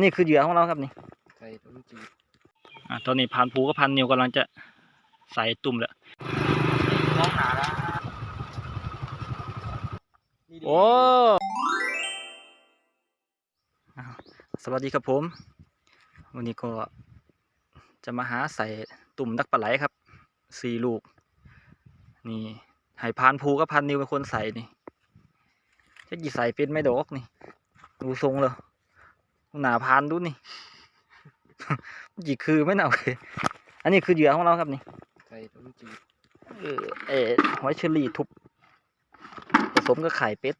นนี้คือเหยื่อของเราครับนี่ใส่ต้นจีบอะตอนนี้พันผูกับพันนิวกำลังจะใส่ตุ่มแล้วน้องหนาละนี่ดิโอ้อ้าวสวัสดีครับผม วันนี้ก็จะมาหาใส่ตุ่มดักปลาไหลครับสี่ลูก นี่ให้พานภูกับพันนิวเป็นคนใส่นี่จะกี่ใส่เป็นไหม่ดอกนี่ ดูทรงเลย หนาพานดูนี่จีคือไม่หนาเลยอันนี้คือเหยื่อของเราครับนี่ใส่ต้นจีบเออเออหอยเชอรี่ทุบผสมกับไข่เป็ด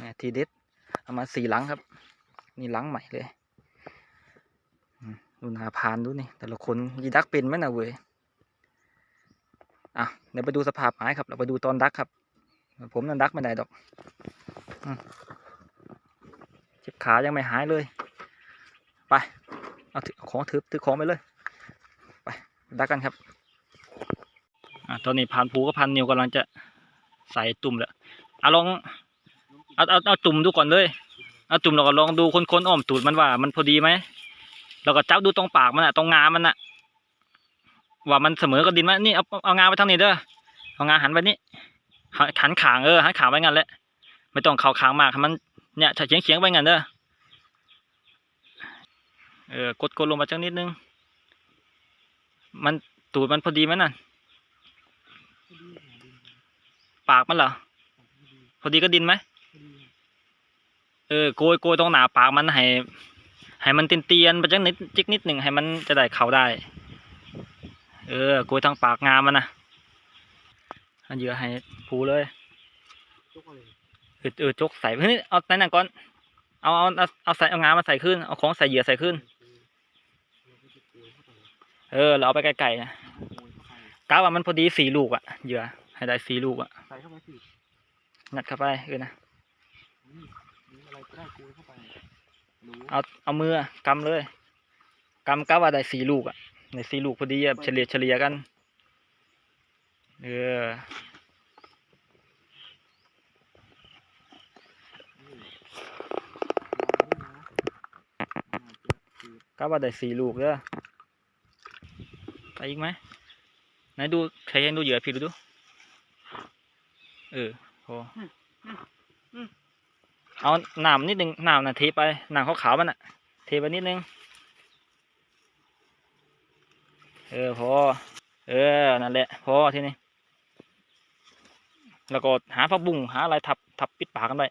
เนี่ยทีเด็ดเอามาสี่หลังครับ นี่หลังใหม่เลยอืมดูหนาพานดูนี่ แต่ละคนยีดักเป็นไหมนะเว้ยอะเดี๋ยวไปดูสภาพไม้ครับ เราไปดูตอนดักครับ ผมนั่นดักไม่ได้ดอกอืมเจ็บขายังไม่หายเลย ไป เอาของถือถือของไปเลย ไปดักกันครับอะตอนนี้พันภูกับพันนิวกำลังจะใส่ตุ่มแล้วเอาลองเอาเอาเอาตุ่มดูก่อนเลย เอาตุ่มเราก็ลองดูคนๆอ้อมตูดมันว่า มันพอดีไหมเราก็จับดูตรงปากมันอะตรงงามันอะว่ามันเสมอกับดินไหมนี่เอาเอางาไปทางนี้เด้อเอางาหันไปนี่หันขางเออหันขางไปงั้นแหละไม่ต้องเข่าขางมากมัน เนี่ยเฉียงเฉียงๆไปงั้นเด้อเออกดกดลงมาจังนิดนึง มันตูดมันพอดีไหมน่ะปากมันเหรอพอดีก็ดินไหมเออโกยโกยตรงหนาปากมันให้ให้มันเตียนๆไปจักนิดจิกนิดหนึ่งให้มันจะได้เข้าได้ เออโกยทางปากงามมันนะเอาเหยื่อให้ผูเลยทุกคน ออเออจกใส่เฮ้ยเอาไหนนั่นก่อนเอาเอาเอาเอาใส่เอางามาใส่ขึ้นเอาของใส่เหยื่อใส่ขึ้น เออเราเอาไปไกลๆนะกะว่ามันพอดีสี่ลูกอะเหยื่อให้ได้สี่ลูกอะใส่เข้าไปสิงัดเข้าไปเออนะนี่นี่อะไรก็ได้กูเข้าไปรู้เอาเอามือกำเลยกำกะว่าได้สี่ลูกอะในสี่ลูกพอดีอะเฉลี่ยเฉลี่ยกัน เออ กะว่าได้สี่ลูกเด้อไปอีกไหมไหนดูใครยังดูเหยื่อพี่ดูดู เออพอเอาหน้ำนิดนึงหน้ำน่ะเทไปหน้ำขาวๆมันน่ะ เทไปนิดนึง เออพอ เออ นั่นแหละ พอทีนี้ แล้วก็หาผักบุ้งหาอะไรทับทับปิดปากกันไป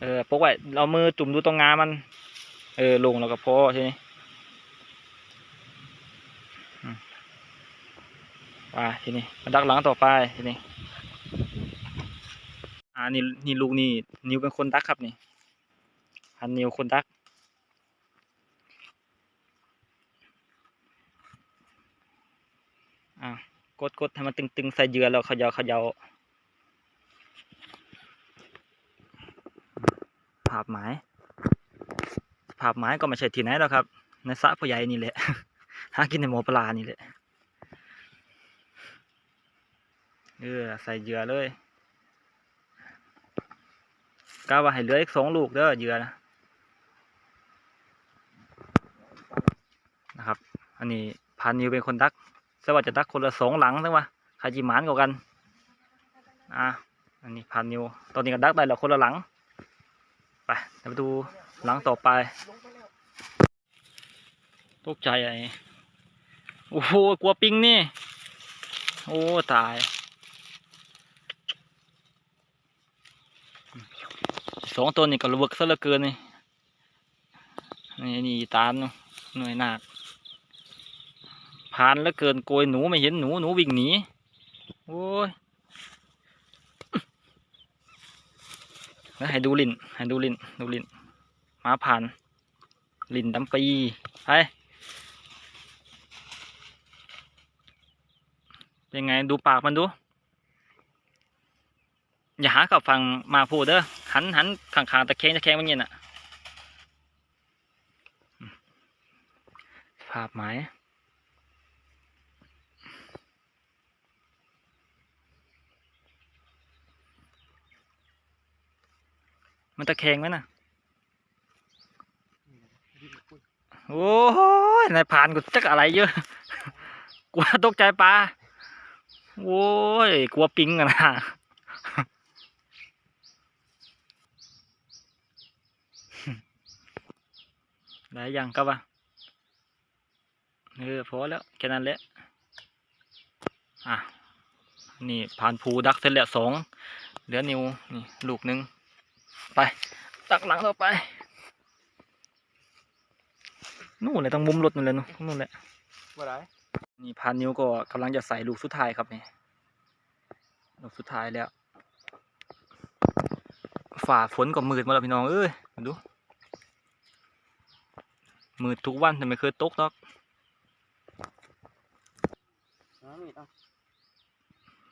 เออปกไว้เรามือจุ่มดูตรงงามัน เออลงแล้วก็พอทีนี้อืมไปทีนี้มาดักหลังต่อไปทีนี้อ่านี่นี่ลูกนี่นิวเป็นคนดักครับนี่พันนิวคนดักอ่ากดกดให้มันตึงๆใส่เยื่อแล้วเขยาเขยา ภาพหมายภาพหมายก็ไม่ใช่ที่ไหนแล้วครับ ในสระพ่อใหญ่นี่แหละ หากินในหมอปลานี่แหละ เออใส่เหยื่อเลยกาว่าให้เหลืออีกสองลูกเด้อเหยื่อนะนะครับ อันนี้พันนิวเป็นคนดักสว่าจะดักคนละสองหลังใช่ไหมใครจีหมานกว่ากัน อะ อันนี้พันนิว ตอนนี้ก็ดักได้แล้วคนละหลัง ไปเดี๋ยวไปดูหลังต่อไป ตกใจไอ้โอ้โหกลัวปิงนี่ โอ้ ตายสองตัวนี่ก็ระเบิกซะเหลือเกินนี่นี่นี่ตามเนหน่วยหนักผ่านแล้วเกินโกยหนูไม่เห็นหนูหนูวิ่งหนีโอ้ย แล้วให้ดูลินให้ดูลินดูลินมาผ่านลินดำปีไปยังไงดูปากมันดู อย่าหากับฝั่งมาพูดเด้อหันหันข้างๆตะแคงตะแคงมันเงี้ยน่ะภาพหมาย มันตะแคงไหมน่ะโอ้ยนายผ่านกูจักอะไรเยอะกลัวตกใจปลาโอ้ยกลัวปิงอะนะหลายังครับวะเออพอแล้วแค่นั้นแหละอะนี่ผ่านภูดักเสร็จแล้วสองเหลือนิวนี่ลูกหนึ่ง ไปตักหลังต่อไป นู่นเลยต้องมุมรถนู่นเลยนู่นนู่นแหละว่าไรนี่พานนิ้วก็กำลังจะใส่ลูกสุดท้ายครับนี่ลูกสุดท้ายแล้ว ฝ่าฝนก็มืดมาแล้วพี่น้องเอ้ยมาดูมืดทุกวันแต่ไม่เคยตกหรอกน้ำนี่ต้อง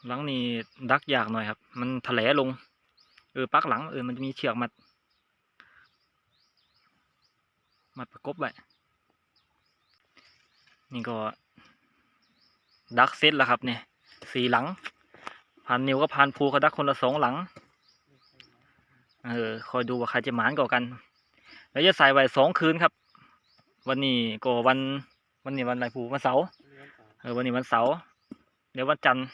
หลังนี่ดักยากหน่อยครับ มันทะเลลงเออปักหลังเออมันจะมีเชือกมัด มัดประกบไว้นี่ก็ดักเซตแล้วครับเนี่ยสี่หลังพันนิวก็พันภูเขาดักคนละสองหลัง เออคอยดูว่าใครจะหมานกว่ากัน แล้วจะใส่ไว้สองคืนครับ วันนี้ก็วันวันนี้วันอะไรภูวันเสาร์เออวันนี้วันเสาร์เดี๋ยววันจันทร์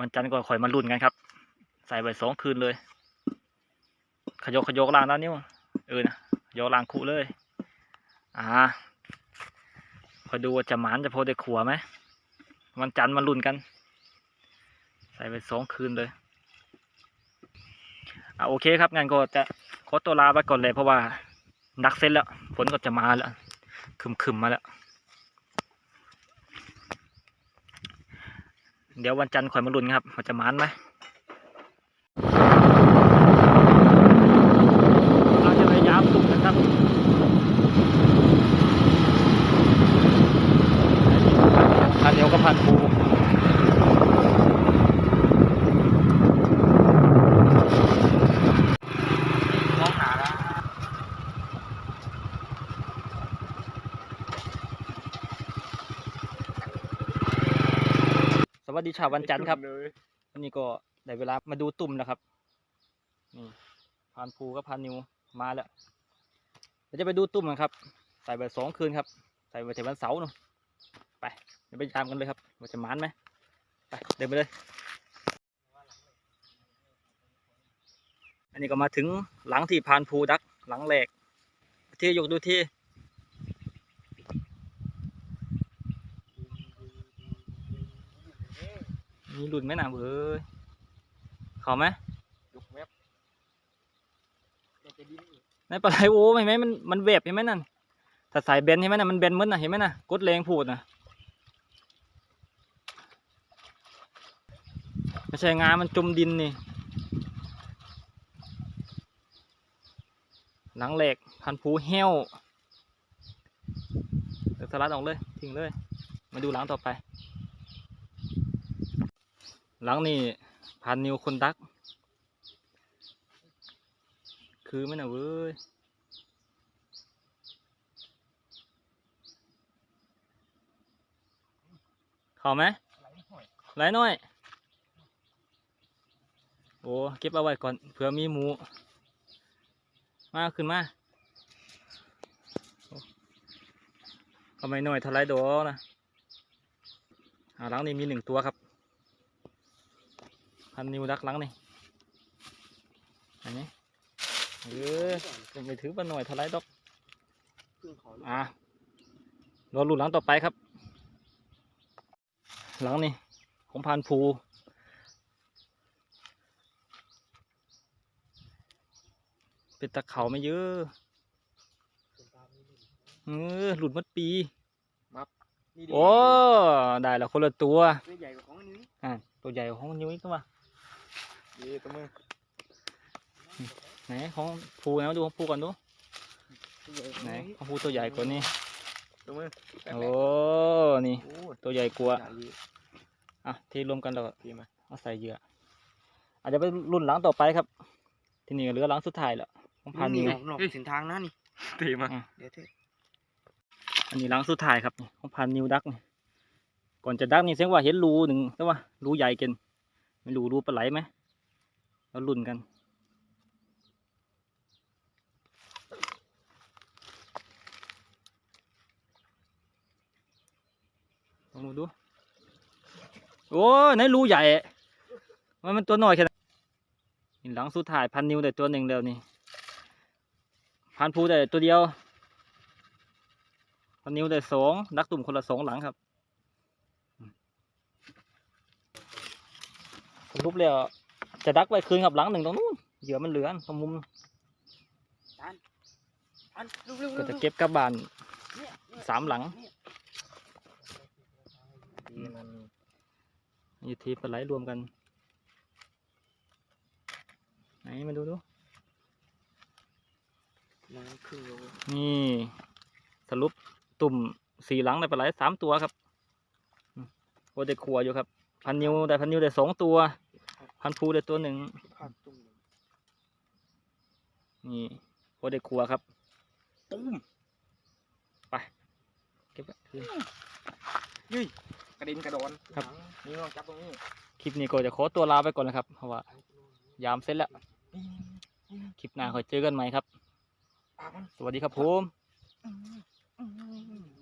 วันจันทร์ก็คอยมาลุ้นกันครับ ใส่ไว้สองคืนเลย ขยกขยกล่างด้านนิ้วเออนะยกล่างคู่เลย อ่าคอยดูว่าจะหมานจะพอได้ขัวไหมวันจันทร์มาลุ้นกัน ใส่ไปสองคืนเลยอ่าโอเคครับงั้นก็จะขอตัวลาไปก่อนเลยเพราะว่านักเส้นแล้วฝนก็จะมาแล้วคึมๆมาแล้ว เดี๋ยววันจันทร์คอยมาลุ้นครับว่าจะหมานไหมเราจะพยายามสุ่มนะครับ พันเดียวก็พันปูน้องหาแล้ว สวัสดีชาววันจันทร์ครับเลยวันนี้ก็ได้เวลามาดูตุ่มแล้วครับนี่พานภูกับพานนิวมาแล้วเราจะไปดูตุ่มกันครับ ใส่ไปสองคืนครับ ใส่ไปถึงวันเสาร์เนอะไปเดี๋ยวไปตามกันเลยครับว่าจะหมานไหมไปเดินไปเลย อันนี้ก็มาถึงหลังที่พานภูดักหลังแหลกที่ยกดูที่มีห ลุดไหมนะเว้ยเขาไหมยกแมปแต่จะดิ้นอีกไม่ป็นไรโอ้เห็นไหมมันมันเวบเห็นไหมนั่นถ้าสายเบนเห็นไหมน่ะมันเบนมึดน่ะเห็นไหมน่ะกดแรงพูดน่ะไม่ใช่งามันจมดินนี่หลังเหล็กพันผูเหี้ยวเดี๋ยวสลัดออกเลยทิ้งเลย มาดูหลังต่อไป หลังนี่พันนิวคนดัก คือไหม่น่ะเว้ยเข้าไหมไหลหน่อย โอ้เก็บเอาไว้ก่อนเผื่อมีหมู มาขึ้นมาโอ้ทำไมหน่อยท่าไรโดนะอ่าหลังนี้มีหนึ่งตัวครับ พันนิวดักหลังนี่อันนี้เออจะไม่ถือว่าหน่อยเท่าไรดอกครึ่งขอลูกอะรอรุ่นหลังต่อไปครับ หลังนี่ของพานภูเป็นตะเขาไม่เยอะเป็นตามนี้เลยเออหลุดหมัดปีนี่ดิโอ้ ได้แล้วคนละตัว ตัวใหญ่กว่าของอันนี้อะตัวใหญ่ของนิ้วนี่ก็มา นี่ตัวมือไหนของภูนะดูของภูก่อนดูตัวใหญ่กว่าไหนนี้ของภูตัวใหญ่กว่านี้ตัวมือโอ้นี่โอ้ตัวใหญ่กว่าใหญ่อยู่อะที่รวมกันแล้วก็ดีไหมเอาใส่เหยื่ออาจจะไปรุ่นหลังต่อไปครับ ที่นี่ก็เหลือหลังสุดท้ายแล้วของพานิวออกนอกสินทางนะนี่ดีมาอะเดี๋ยวเถอะอันนี้หลังสุดท้ายครับนี่ของพานิวดักนี่ก่อนจะดักนี่เสียงว่าเห็นรูหนึ่งแต่ว่ารูใหญ่เกินไม่รู้รูปลาไหลไหม เราลุ่นกัน ลองดูดโอ้ไหนรูใหญ่ มันมันตัวน้อยแค่ไหนหลังสุดถ่ายพันนิ้วแต่ตัวหนึ่งเดียวนี่ พันผูแต่ตัวเดียว พันนิ้วแต่สองนักตุ่มคนละสองหลังครับรูปแล้ว จะดักไว้คืนกับหลังหนึ่งตรงนู้นเหยื่อมันเหลือตรงมุมอันเร็วๆก็จะเก็บกลับบ้านเนี่ยเนี่ยสามหลังนี่มันนี่ทีปลาไหลรวมกันไหนมาดูดูมันครึ่งโลนี่สรุปตุ่มสี่หลังได้ปลาไหลสามตัวครับอืมโอ้ได้ขัวอยู่ครับ พันนิ้วได้พันนิ้วได้สองตัว พันภูได้ตัวหนึ่งพลาดตุ้มนี่โอ้ได้ขัวครับ ตุ้มเก็บไว้คืนยุยกระเด็นกระดอนครับนี่ลองจับตรงนี้ คลิปนี้ก็จะขอตัวลาไปก่อนนะครับ เพราะว่า ยามเสร็จแล้วนี่นี่คลิปหน้าค่อยเจอกันใหม่ครับปากมันสวัสดีครับผมอืมอืม